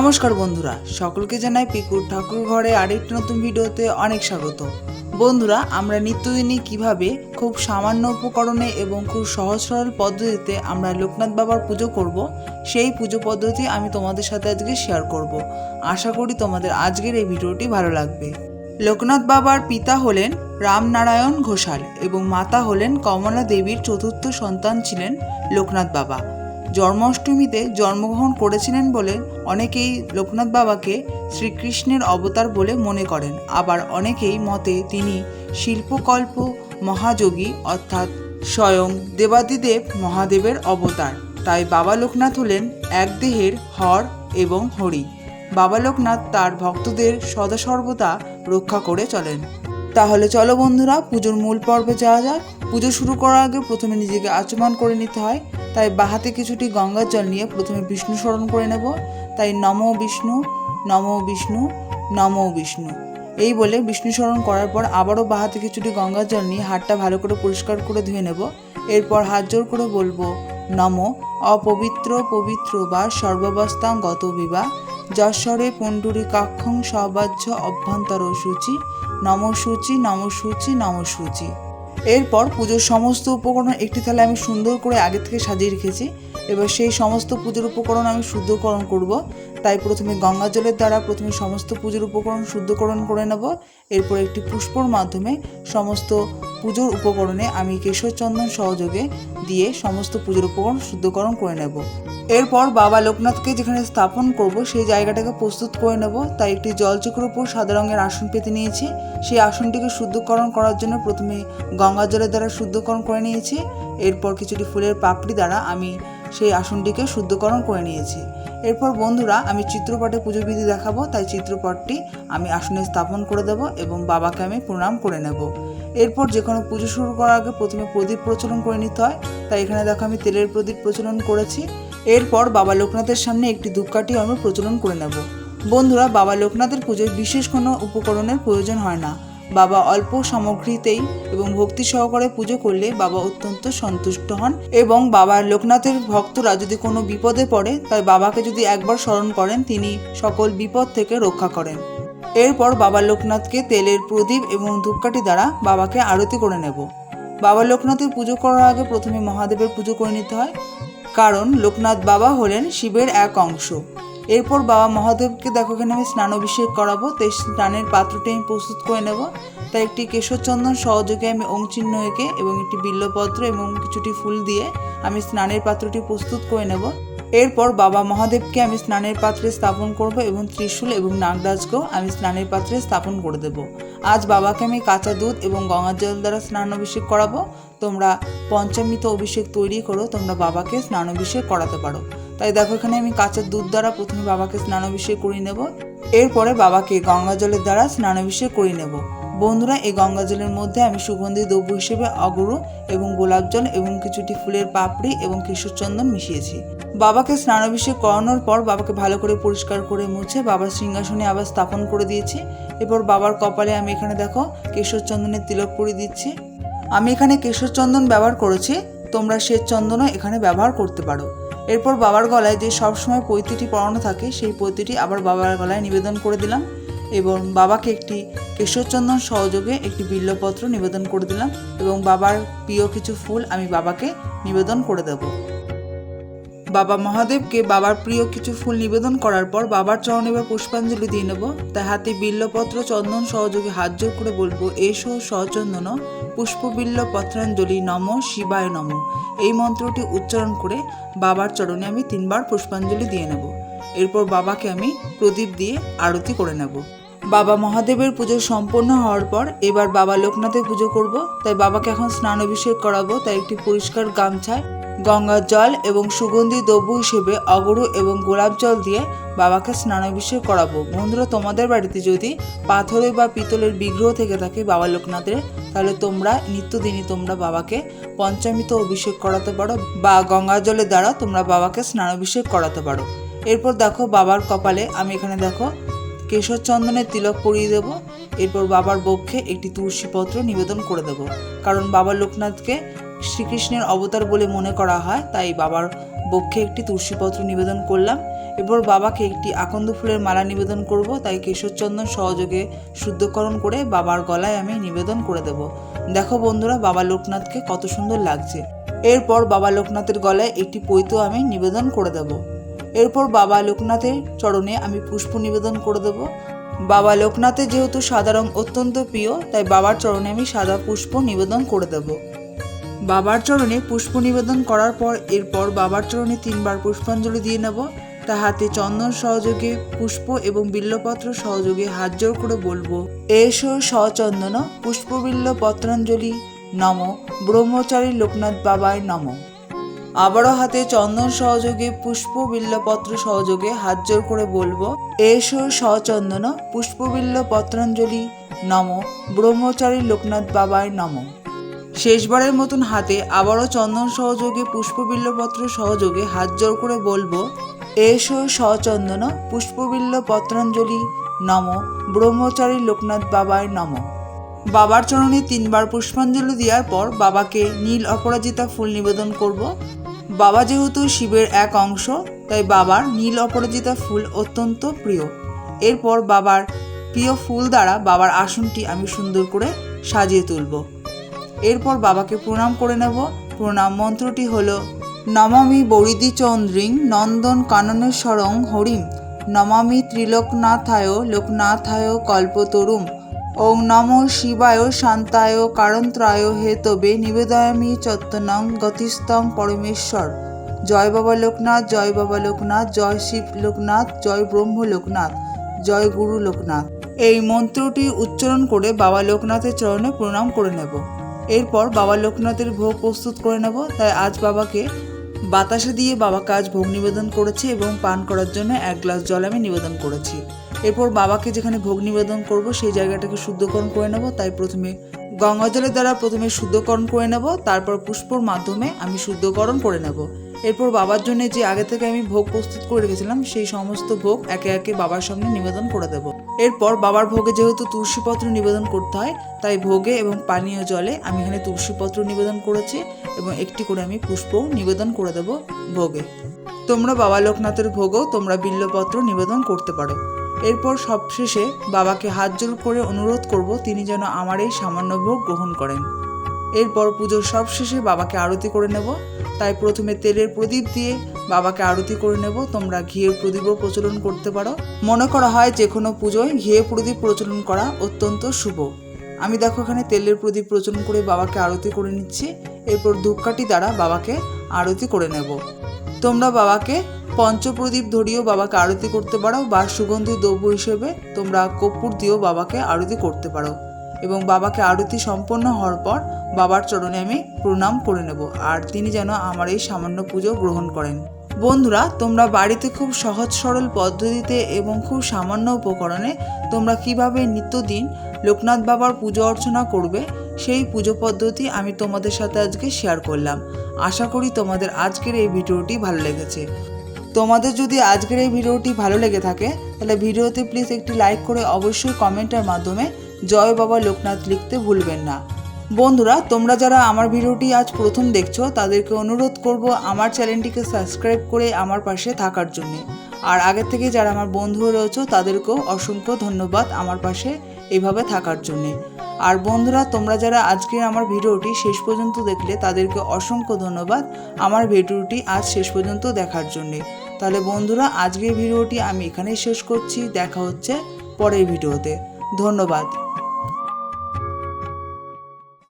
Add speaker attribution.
Speaker 1: নমস্কার বন্ধুরা, সকলকে জানাই পিকুর ঠাকুর ঘরে আরেকটি নতুন ভিডিওতে অনেক স্বাগত। বন্ধুরা, আমরা নিত্যদিনই কীভাবে খুব সামান্য উপকরণে এবং খুব সহজ সরল পদ্ধতিতে আমরা লোকনাথ বাবার পুজো করব, সেই পুজো পদ্ধতি আমি তোমাদের সাথে আজকে শেয়ার করব। আশা করি তোমাদের আজকের এই ভিডিওটি ভালো লাগবে। লোকনাথ বাবার পিতা হলেন রামনারায়ণ ঘোষাল এবং মাতা হলেন কমলা দেবীর চতুর্থ সন্তান ছিলেন লোকনাথ বাবা। জন্মাষ্টমীতে জন্মগ্রহণ করেছিলেন বলে অনেকেই লোকনাথ বাবাকে শ্রীকৃষ্ণের অবতার বলে মনে করেন। আবার অনেকেই মতে তিনি শিল্পকল্প মহাযোগী, অর্থাৎ স্বয়ং দেবাদিদেব মহাদেবের অবতার। তাই বাবা লোকনাথ হলেন এক দেহের হর এবং হরি। বাবা লোকনাথ তার ভক্তদের সদা সর্বদা রক্ষা করে চলেন। তাহলে চলো বন্ধুরা, পুজোর মূল পর্বে যাওয়া যাক। পুজো শুরু করার আগে প্রথমে নিজেকে আচমান করে নিতে হয়। তাই বাহাতে কিছুটি গঙ্গার জল নিয়ে প্রথমে বিষ্ণু স্মরণ করে নেব। তাই নম বিষ্ণু নম বিষ্ণু নম বিষ্ণু। এই বলে বিষ্ণু স্মরণ করার পর আবারও বাহাতে কিছুটি গঙ্গার জল নিয়ে হাতটা ভালো করে পরিষ্কার করে ধুয়ে নেব। এরপর হাত জোর করে বলব, নম, অপবিত্র পবিত্র বা সর্বাবস্থাং গত বিবা যশ্বরে পুণ্ডরী কাক্ষং সবাহ্য অভ্যন্তর সূচি, নম সূচি নম সূচি নম সূচি। এরপর পুজোর সমস্ত উপকরণ একটি থালে আমি সুন্দর করে আগে থেকে সাজিয়ে রেখেছি। এবার সেই সমস্ত পুজোর উপকরণ আমি শুদ্ধকরণ করব। তাই প্রথমে গঙ্গা জলের দ্বারা প্রথমে সমস্ত পুজোর উপকরণ শুদ্ধকরণ করে নেব। এরপর একটি পুষ্পর মাধ্যমে সমস্ত পুজোর উপকরণে আমি কেশর চন্দন সহযোগে দিয়ে সমস্ত পুজোর উপকরণ শুদ্ধকরণ করে নেব। এরপর বাবা লোকনাথকে যেখানে স্থাপন করব, সেই জায়গাটাকে প্রস্তুত করে নেব। তাই একটি জলচক্র উপর সাদা রঙের আসন পেতে নিয়েছি। সেই আসনটিকে শুদ্ধকরণ করার জন্য প্রথমে গঙ্গা জলের দ্বারা শুদ্ধকরণ করে নিয়েছি। এরপর কিছুটি ফুলের পাপড়ি দ্বারা আমি সেই আসনটিকে শুদ্ধকরণ করে নিয়েছি। এরপর বন্ধুরা, আমি চিত্রপটে পুজো বিধি দেখাবো। তাই চিত্রপটটি আমি আসনে স্থাপন করে দেব এবং বাবাকে আমি প্রণাম করে নেব। এরপর যে কোনো পুজো শুরু করার আগে প্রথমে প্রদীপ প্রচলন করে নিতে হয়। তাই এখানে দেখো আমি তেলের প্রদীপ প্রচলন করেছি। এরপর বাবা লোকনাথের সামনে একটি ধূপকাঠি আমি প্রচলন করে নেব। বন্ধুরা, বাবা লোকনাথের পুজোয় বিশেষ কোনো উপকরণের প্রয়োজন হয় না। বাবা অল্প সামগ্রীতেই এবং ভক্তি সহকারে পুজো করলে বাবা অত্যন্ত সন্তুষ্ট হন এবং বাবা লোকনাথের ভক্তরা যদি কোনো বিপদে পড়ে, তাই বাবাকে যদি একবার স্মরণ করেন, তিনি সকল বিপদ থেকে রক্ষা করেন। এরপর বাবা লোকনাথকে তেলের প্রদীপ এবং ধূপকাঠি দ্বারা বাবাকে আরতি করে নেব। বাবা লোকনাথের পুজো করার আগে প্রথমে মহাদেবের পুজো করে নিতে হয়, কারণ লোকনাথ বাবা হলেন শিবের এক অংশ। এরপর বাবা মহাদেবকে দেখো এখানে আমি স্নান অভিষেক করাবো তাই স্নানের পাত্রটি আমি প্রস্তুত করে নেব। তাই একটি কেশরচন্দন সহযোগে আমি চিহ্ন এঁকে এবং একটি বিল্লপত্র এবং কিছুটি ফুল দিয়ে আমি স্নানের পাত্রটি প্রস্তুত করে নেব। এরপর বাবা মহাদেবকে আমি স্নানের পাত্রে স্থাপন করব এবং ত্রিশূল এবং নাগরাজকেও আমি স্নানের পাত্রে স্থাপন করে দেব। আজ বাবাকে আমি কাঁচা দুধ এবং গঙ্গার জল দ্বারা স্নান অভিষেক করাবো। তোমরা পঞ্চামৃত অভিষেক তৈরি করো, তোমরা বাবাকে স্নান অভিষেক করাতে পারো। তাই দেখো, এখানে আমি কাঁচা দুধ দ্বারা প্রথমে বাবাকে স্নান অভিষেক করিয়ে নেব। এরপরে বাবাকে গঙ্গা জলের দ্বারা স্নান অভিষেক করিয়ে নেব। বন্ধুরা, এই গঙ্গা জলের মধ্যে আমি সুগন্ধি দ্রব্য হিসেবে অগরু এবং গোলাপ জল এবং কিছুটি ফুলের পাপড়ি এবং কেশর চন্দন মিশিয়েছি। বাবাকে স্নানাভিষেক করানোর পর বাবাকে ভালো করে পরিষ্কার করে মুছে বাবার সিংহাসনে আবার স্থাপন করে দিয়েছি। এরপর বাবার কপালে আমি এখানে দেখো কেশর চন্দনের তিলক পরিয়ে দিচ্ছি। আমি এখানে কেশর চন্দন ব্যবহার করেছি, তোমরা শ্বেত চন্দনও এখানে ব্যবহার করতে পারো। এরপর বাবার গলায় যে সবসময় পৈতিটি পরানো থাকে, সেই পৈতিটি আবার বাবার গলায় নিবেদন করে দিলাম এবং বাবাকে একটি কেশরচন্দন সহযোগে একটি বিল্লপত্র নিবেদন করে দিলাম এবং বাবার প্রিয় কিছু ফুল আমি বাবাকে নিবেদন করে দেব। বাবা মহাদেবকে বাবার প্রিয় কিছু ফুল নিবেদন করার পর বাবার চরণে এবার পুষ্পাঞ্জলি দিয়ে নেব। তাই হাতে বিল্লপত্র, চন্দন, সহযোগে হাত জোর করে বলব, এসো সচন্দন পুষ্পবিল্ল পত্রাঞ্জলি নম, শিবায় নম। এই মন্ত্রটি উচ্চারণ করে বাবার চরণে আমি তিনবার পুষ্পাঞ্জলি দিয়ে নেব। এরপর বাবাকে আমি প্রদীপ দিয়ে আরতি করে নেব। বাবা মহাদেবের পুজো সম্পন্ন হওয়ার পর এবার বাবা লোকনাথের পুজো করব। তাই বাবাকে এখন স্নান অভিষেক করাবো। তাই একটি পরিষ্কার গামছায় গঙ্গার জল এবং সুগন্ধি দ্রব্য হিসেবে অগরু এবং গোলাপ জল দিয়ে বাবাকে স্নানাভিষেক করাবো। বন্ধুরা, তোমাদের বাড়িতে যদি পাথরের বা পিতলের বিগ্রহ থেকে থাকে বাবা লোকনাথের, তাহলে তোমরা, নিত্যদিনই তোমরা বাবাকে পঞ্চামৃত অভিষেক করাতে পারো বা গঙ্গা জলের দ্বারা তোমরা বাবাকে স্নানাভিষেক করাতে পারো। এরপর দেখো বাবার কপালে, আমি এখানে দেখো কেশর চন্দনের তিলক পরিয়ে দেব। এরপর বাবার বক্ষে একটি তুলসী পত্র নিবেদন করে দেব। কারণ বাবা লোকনাথকে শ্রীকৃষ্ণের অবতার বলে মনে করা হয়, তাই বাবার বক্ষে একটি তুলসীপত্র নিবেদন করলাম। এরপর বাবাকে একটি আকন্দ ফুলের মালা নিবেদন করব, তাই কেশরচন্দন সহযোগে শুদ্ধকরণ করে বাবার গলায় আমি নিবেদন করে দেব। দেখো বন্ধুরা, বাবা লোকনাথকে কত সুন্দর লাগছে। এরপর বাবা লোকনাথের গলায় একটি পৈত আমি নিবেদন করে দেব। এরপর বাবা লোকনাথের চরণে আমি পুষ্প নিবেদন করে দেব। বাবা লোকনাথের যেহেতু সাদা রং অত্যন্ত প্রিয়, তাই বাবার চরণে আমি সাদা পুষ্প নিবেদন করে দেব। বাবার চরণে পুষ্প নিবেদন করার পর এরপর বাবার চরণে তিনবার পুষ্পাঞ্জলি দিয়ে নেব। তা হাতে চন্দন সহযোগে পুষ্প এবং বিল্লপত্র সহযোগে হাত জোর করে বলব, এসো সচন্দন পুষ্পবিল্ল পত্রাঞ্জলি নম ব্রহ্মচারী লোকনাথ বাবায় নম। আবারও হাতে চন্দন সহযোগে পুষ্প বিল্লপত্র সহযোগে হাত জোর করে বলব, এসো সচন্দন পুষ্পবিল্ল পত্রাঞ্জলি নম ব্রহ্মচারী লোকনাথ বাবায় নম। শেষবারের মতন হাতে আবারও চন্দন সহযোগে পুষ্পবিল্লপত্র সহযোগে হাত জোর করে বলব, এসো সচন্দন পুষ্পবিল্ল পত্রাঞ্জলি নম, ব্রহ্মচারী লোকনাথ বাবায় নম। বাবার চরণে তিনবার পুষ্পাঞ্জলি দেওয়ার পর বাবাকে নীল অপরাজিতা ফুল নিবেদন করব। বাবা যেহেতু শিবের এক অংশ, তাই বাবার নীল অপরাজিতা ফুল অত্যন্ত প্রিয়। এরপর বাবার প্রিয় ফুল দ্বারা বাবার আসনটি আমি সুন্দর করে সাজিয়ে তুলব। এরপর বাবাকে প্রণাম করে নেব। প্রণাম মন্ত্রটি হল, নমামি বরিদি চন্দ্রিং নন্দন কাননেশ্বরং হরিম। নমামি ত্রিলোকনাথায় লোকনাথায় কল্পতরুম। ওং নম শিবায় শান্তায় কারন্ত্রায় হেতবে নিবেদয়ামি চত্তনং গতিস্তং পরমেশ্বর। জয় বাবা লোকনাথ, জয় বাবা লোকনাথ, জয় শিব লোকনাথ, জয় ব্রহ্ম লোকনাথ, জয় গুরু লোকনাথ। এই মন্ত্রটি উচ্চারণ করে বাবা লোকনাথের চরণে প্রণাম করে নেব। এরপর বাবা লোকনাথের ভোগ প্রস্তুত করে নেব, তাই আজ বাবাকে বাতাসে দিয়ে বাবা কাজ ভোগ নিবেদন করেছে এবং পান করার জন্য এক গ্লাস জল আমি নিবেদন করেছি। এরপর বাবাকে যেখানে ভোগ নিবেদন করব, সেই জায়গাটাকে শুদ্ধকরণ করে নেব, তাই প্রথমে গঙ্গা জলের দ্বারা প্রথমে শুদ্ধকরণ করে নেব, তারপর পুষ্পর মাধ্যমে আমি শুদ্ধকরণ করে নেব। এরপর বাবার জন্য যে আগে থেকে আমি ভোগ প্রস্তুত করে রেখেছিলাম, সেই সমস্ত ভোগ একে একে বাবার সামনে নিবেদন করে দেব। এরপর বাবার ভোগে যেহেতু তুলসীপত্র নিবেদন করতে হয়, তাই ভোগে এবং পানীয় জলে আমি এখানে তুলসীপত্র নিবেদন করেছি এবং একটি করে আমি পুষ্পও নিবেদন করে দেব ভোগে। তোমরা বাবা লোকনাথের ভোগও তোমরা বিল্লপত্র নিবেদন করতে পারো। এরপর সবশেষে বাবাকে হাত জোর করে অনুরোধ করব তিনি যেন আমার এই সামান্য ভোগ গ্রহণ করেন। এরপর পুজোর সব শেষে বাবাকে আরতি করে নেব। তাই প্রথমে তেলের প্রদীপ দিয়ে বাবাকে আরতি করে নেব। তোমরা ঘিয়ের প্রদীপও প্রচলন করতে পারো। মনে করা হয় যে কোনো পুজোয় ঘিয়ে প্রদীপ প্রচলন করা অত্যন্ত শুভ। আমি দেখো এখানে তেলের প্রদীপ প্রচলন করে বাবাকে আরতি করে নিচ্ছি। এরপর ধূপকাঠি দ্বারা বাবাকে আরতি করে নেব। তোমরা বাবাকে পঞ্চপ্রদীপ ধরিয়েও বাবাকে আরতি করতে পারো বা সুগন্ধি দ্রব্য হিসেবে তোমরা কর্পূর দিয়েও বাবাকে আরতি করতে পারো। এবং বাবাকে আরতি সম্পন্ন হওয়ার পর বাবার চরণে আমি প্রণাম করে নেব আর তিনি যেন আমার এই সামান্য পুজো গ্রহণ করেন। বন্ধুরা, তোমরা বাড়িতে খুব সহজ সরল পদ্ধতিতে এবং খুব সামান্য উপকরণে তোমরা কীভাবে নিত্যদিন লোকনাথ বাবার পুজো অর্চনা করবে সেই পুজো পদ্ধতি আমি তোমাদের সাথে আজকে শেয়ার করলাম। আশা করি তোমাদের আজকের এই ভিডিওটি ভালো লেগেছে। তোমাদের যদি আজকের এই ভিডিওটি ভালো লেগে থাকে, তাহলে ভিডিওতে প্লিজ একটি লাইক করে অবশ্যই কমেন্টের মাধ্যমে জয় বাবা লোকনাথ লিখতে ভুলবেন না। বন্ধুরা, তোমরা যারা আমার ভিডিওটি আজ প্রথম দেখছ, তাদেরকে অনুরোধ করব আমার চ্যানেলটিকে সাবস্ক্রাইব করে আমার পাশে থাকার জন্য। আর আগের থেকে যারা আমার বন্ধু রয়েছে, তাদেরকেও অসংখ্য ধন্যবাদ আমার পাশে এইভাবে থাকার জন্যে। আর বন্ধুরা, তোমরা যারা আজকের আমার ভিডিওটি শেষ পর্যন্ত দেখলে, তাদেরকে অসংখ্য ধন্যবাদ আমার ভিডিওটি আজ শেষ পর্যন্ত দেখার জন্যে। তাহলে বন্ধুরা, আজকের ভিডিওটি আমি এখানেই শেষ করছি। দেখা হচ্ছে পরের ভিডিওতে। ধন্যবাদ।